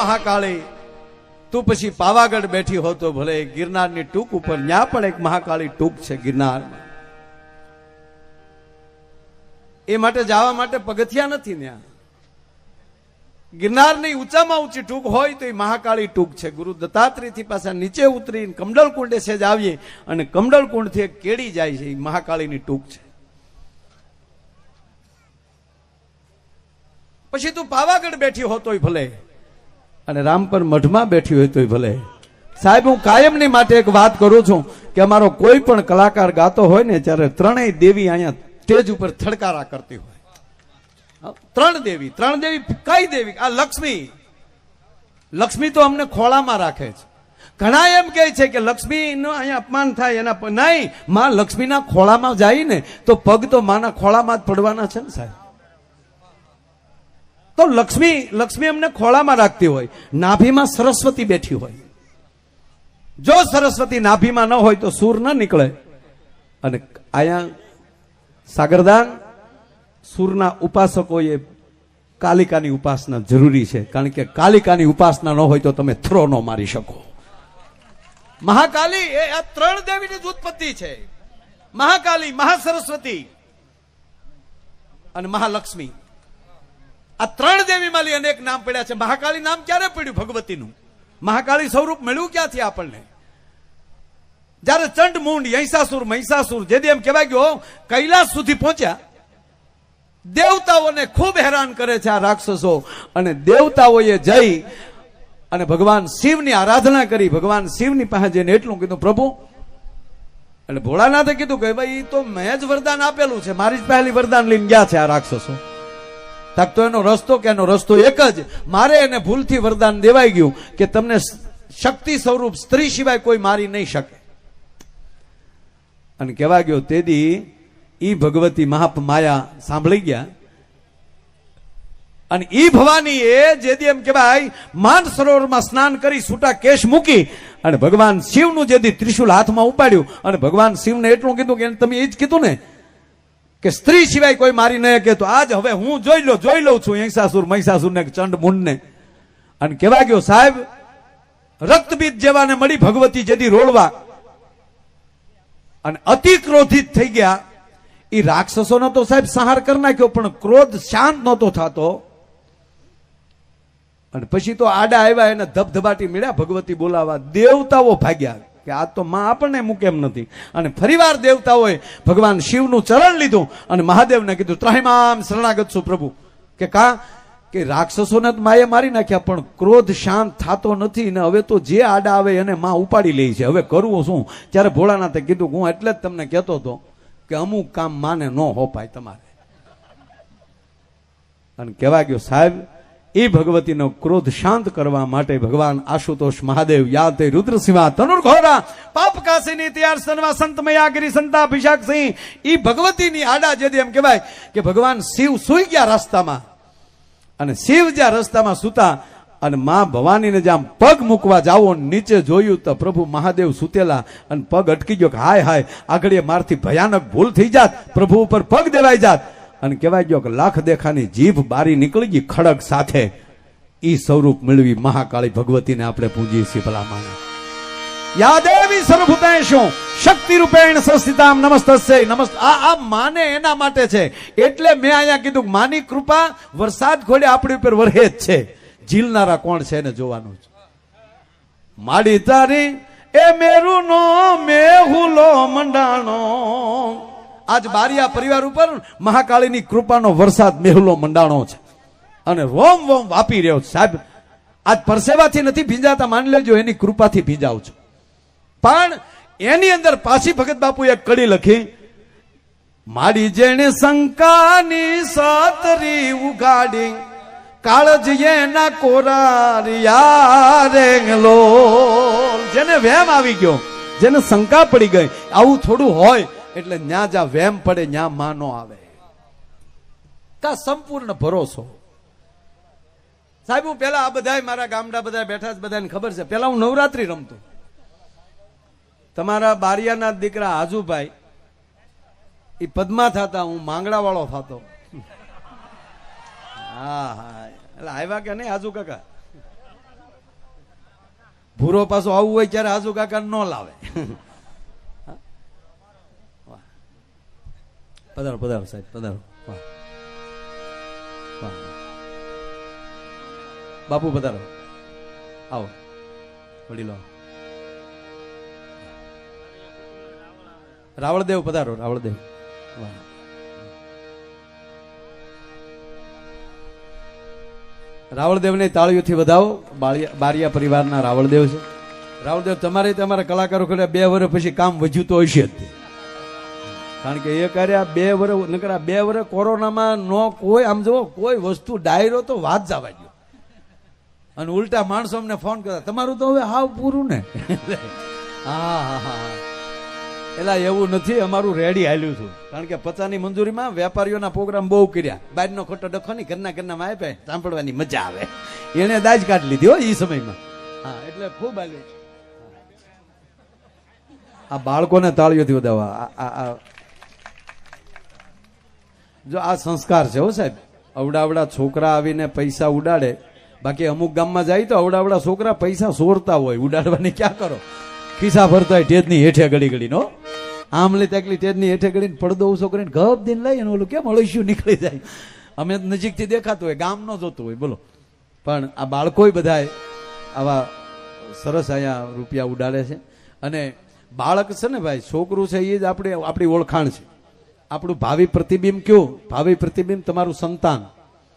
મહાકાળી, તું પછી પાવાગઢ બેઠી હો તો ભલે ગિરનારની ટૂંક ઉપર, ન્યા પણ એક મહાકાળી ટૂંક છે ગિરનાર એ માટે જવા માટે પગથિયા નથી ત્યાં ગિરનારની ઊંચામાં ઊંચી ટૂંક હોય તો એ મહાકાળી ટૂંક છે. ગુરુ દત્તાત્રેયથી પાછા નીચે ઉતરીને કમડલ કુંડે સેજ આવીએ અને કમડલ કુંડથી કેડી જાય છે, એ મહાકાળીની ટૂંક છે. પછી તું પાવાગઢ બેઠી હોતોય ભલે અને રામપર મઢમાં બેઠી હોય તોય ભલે. સાહેબ, હું કાયમની માટે એક વાત કરું છું કે અમારો કોઈ પણ કલાકાર ગાતો હોય ને ત્યારે ત્રણેય દેવી અહીંયા સ્ટેજ ઉપર થડકારા કરતી હોય. ત્રણ દેવી ત્રણ દેવી, કઈ દેવી? આ લક્ષ્મી. લક્ષ્મી તો અમને ખોળામાં રાખે છે. ઘણા એમ કહે છે કે લક્ષ્મીનું અહીંયા અપમાન થાય, એના નહીં, માં લક્ષ્મીના ખોળામાં જાય ને, તો પગ તો માના ખોળામાં જ પડવાના છે ને સાહેબ. તો લક્ષ્મી લક્ષ્મી અમને ખોળામાં રાખતી હોય. નાભીમાં સરસ્વતી બેઠી હોય. જો સરસ્વતી નાભીમાં ન હોય તો સૂર ન નીકળે. અને અહીંયા સાગરદાન, સૂરના ઉપાસકોએ કાલિકાની ઉપાસના જરૂરી છે. કારણ કે કાલિકાની ઉપાસના ન હોય તો તમે થ્રો ન મારી શકો. મહાકાલી, એ આ ત્રણ દેવીની જ ઉત્પત્તિ છે. મહાકાલી, મહાસરસ્વતી અને મહાલક્ષ્મી. આ ત્રણ દેવી માલી અનેક નામ પડ્યા છે. મહાકાળી નામ ક્યારે પડ્યું ભગવતીનું? મહાકાળી સ્વરૂપ મળ્યું ક્યાંથી આપણને? જ્યારે ચંડ મુંડ, યૈસાસુર, મહિષાસુર જેથી એમ કહેવાય ગયો કૈલાસ સુધી પહોંચ્યા, દેવતાઓને ખૂબ હેરાન કરે છે આ રાક્ષસો. અને દેવતાઓએ જઈ અને ભગવાન શિવની આરાધના કરી. ભગવાન શિવની પાસે જઈને એટલું કીધું, પ્રભુ એટલે ભોળાનાથે કીધું કે, ભાઈ તો મેં જ વરદાન આપેલું છે. મારી જ પહેલી વરદાન લઈને ગયા છે આ રાક્ષસો. તો એનો રસ્તો કે એનો રસ્તો એક જ. મારે એને ભૂલથી વરદાન દેવાઈ ગયું કે તમને શક્તિ સ્વરૂપ સ્ત્રી સિવાય કોઈ મારી નહીં શકે. અને કહેવા ગયો, તેદી ઈ ભગવતી મહાપ માયા સાંભળી ગયા. અને ઈ ભવાની એ જેદી એમ કહેવાય માન સરોવરમાં સ્નાન કરી છૂટા કેશ મૂકી અને ભગવાન શિવનું જેદી ત્રિશુલ હાથમાં ઉપાડ્યું. અને ભગવાન શિવને એટલું કીધું કે તમે એ જ કીધું ને કે સ્ત્રી સિવાય કોઈ મારી નહીં કે તો આજ હવે હું જોઈ લો, જોઈ લઉં છું હિંસાસુર મહિષાસુર ને ચંડ મુંડને અને કહેવા ગયો, સાહેબ રક્તબીજ જેવાને મળી ભગવતી જેથી રોડવા અને અતિ ક્રોધિત થઈ ગયા. એ રાક્ષસોનો તો સાહેબ, સંહાર કરી નાખ્યો, પણ ક્રોધ શાંત નહોતો થતો. અને પછી તો આડા આવ્યા, એને ધબધબાટી મળ્યા, ભગવતી બોલાવા, દેવતાઓ ભાગ્યા. કે આ તો માં આપણને મૂકે એમ નથી. અને ફરીવાર દેવતાઓએ ભગવાન શિવનું ચરણ લીધું અને મહાદેવને કીધું, ત્રહિમામ શરણાગત છું પ્રભુ. કે કા? કે રાક્ષસોને માએ મારી નાખ્યા, પણ ક્રોધ શાંત થતો નથી ને હવે તો જે આડા આવે એને માં ઉપાડી લે છે. હવે કરવું શું? ત્યારે ભોળાનાથે કીધું, હું એટલે જ તમને કહેતો હતો કે અમુક કામ માને ન હોપાય તમારે. અને કહેવા ગયો, સાહેબ એ ભગવતીનો ક્રોધ શાંત કરવા માટે ભગવાન આશુતોષ મહાદેવ યાદ તે રુદ્રસિંહા, તનુર ઘોરા પાપ કાશીની ત્યાર સનવા સંત મયાગીરી સંતાભિષાક સિંહ, એ ભગવતીની આડા જેથી એમ કહેવાય કે ભગવાન શિવ સુઈ ગયા રસ્તામાં. અને શિવ જ્યાં રસ્તામાં સૂતા અને મા ભવાનીને જ્યાં પગ મૂકવા જાવો નીચે જોયું તો પ્રભુ મહાદેવ સૂતેલા અને પગ અટકી ગયો કે, હાય હાય, આગળ એ મારથી ભયાનક ભૂલ થઈ જાત. પ્રભુ ઉપર પગ દેવાઈ જાત. અને કહેવાય ગયો કે લાખ દેખાની જીભ બારી નીકળી ગઈ ખડક સાથે. એ સ્વરૂપ મેળવી મહાકાળી ભગવતીને આપણે પૂજીએ છીએ ભલામાં યાદેવી સર્વભૂતેષુ શક્તિ રૂપેણ સંસ્થિતામ નમસ્તસ્ય. નમસ્ત આ આ માને એના માટે છે. એટલે મેં અહીંયા કીધું માની કૃપા, વરસાદ ખોડે આપણી ઉપર વરહે જ છે. ઝીલનારા કોણ છે એને જોવાનું છે. માડી તારી, એ મેરું નો મંડાણો આજ બારિયા પરિવાર ઉપર મહાકાળીની કૃપાનો વરસાદ મેહુલો મંડાણો છે. અને રોમ વોમ વાપી રહ્યો છે. સાહેબ, આજ પરસેવાથી નથી ભીંજાતા, માની લેજો, એની કૃપાથી ભીંજાવ છું. પણ એની અંદર પાછી ભગત બાપુ એક કડી લખી, માડી જેણે શંકાની સાતરી ઉગાડી કાળજ એના કોરારિયા રેંગલો જેને વેમ આવી ગયો, જેને શંકા પડી ગઈ, આવું થોડું હોય એટલે ન્યા જ્યાં વેમ પડે, ન્યા માં નો આવે. કા સંપૂર્ણ ભરોસો. સાહેબ, હું પેલા આ બધા મારા ગામડા બધા બેઠા બધાને ખબર છે. પેલા હું નવરાત્રી રમતો. તમારા બારિયાના દીકરા હાજુભાઈ એ પદ્મા થતા, હું માંગડા વાળો થતો. હા હા. એટલે આવ્યા કે નહીં હાજુ કાકા? ભૂરો પાછો આવવું હોય ત્યારે હાજુ કાકા ન લાવે. પધારો પધારો સાહેબ પધારો વાહ વાહ બાપુ પધારો આવો વડીલો રાવળદેવ પધારો રાવળદેવ વાહ રાવળદેવને તાળીઓથી વધાવો. બારિયા પરિવારના રાવળદેવ છે. રાવળદેવ તમારે તમારા કલાકારો ખરે બે વર્ષ પછી કામ વધ્યું તો હશે જ. કારણ કે એ કર્યા બે વર્ષ નકરા બે વર્ષ કોરોનામાં નો કોઈ, આમ જો કોઈ વસ્તુ ડાયરો તો વાત જવા ગયો અને ઉલટા માણસો અમને ફોન કરતા, તમારું તો હવે હાવ પૂરું ને. હા હા હા એલા, એવું નથી, અમારું રેડી હાલ્યું છું. કારણ કે પચાની મંજૂરીમાં વેપારીઓના પ્રોગ્રામ બહુ કર્યા. બાજનો ખોટો ડખો ની ઘરના ઘરના માં આપે સાંભળવાની મજા આવે. એને દાજ કાઢ લીધી હો એ સમયમાં. હા, એટલે ખૂબ હાલ્યું આ બાળકોને તાળીઓથી આ આ જો આ સંસ્કાર છે હો સાહેબ. અવડાવડા છોકરા આવીને પૈસા ઉડાડે. બાકી અમુક ગામમાં જાય તો અવડાવડા છોકરા પૈસા સોરતા હોય. ઉડાડવાની ક્યાં કરો? ખિસ્સા ભરતા હોય ટેજની હેઠે ઘડી ઘડીનો આમલી તેકલી ટેજની હેઠે ઘડીને પડદો ઓછો કરીને ગપ દિન લઈ અને ઓલું કેમ અળસ્યું નીકળી જાય? અમે નજીકથી દેખાતું હોય, ગામ ન જોતું હોય, બોલો. પણ આ બાળકોય બધાય આવા સરસ અહીંયા રૂપિયા ઉડાડે છે. અને બાળક છે ને ભાઈ, છોકરું છે એ જ આપણે આપણી ઓળખાણ છે. આપણું ભાવિ પ્રતિબિંબ કયું? ભાવિ પ્રતિબિંબ તમારું સંતાન.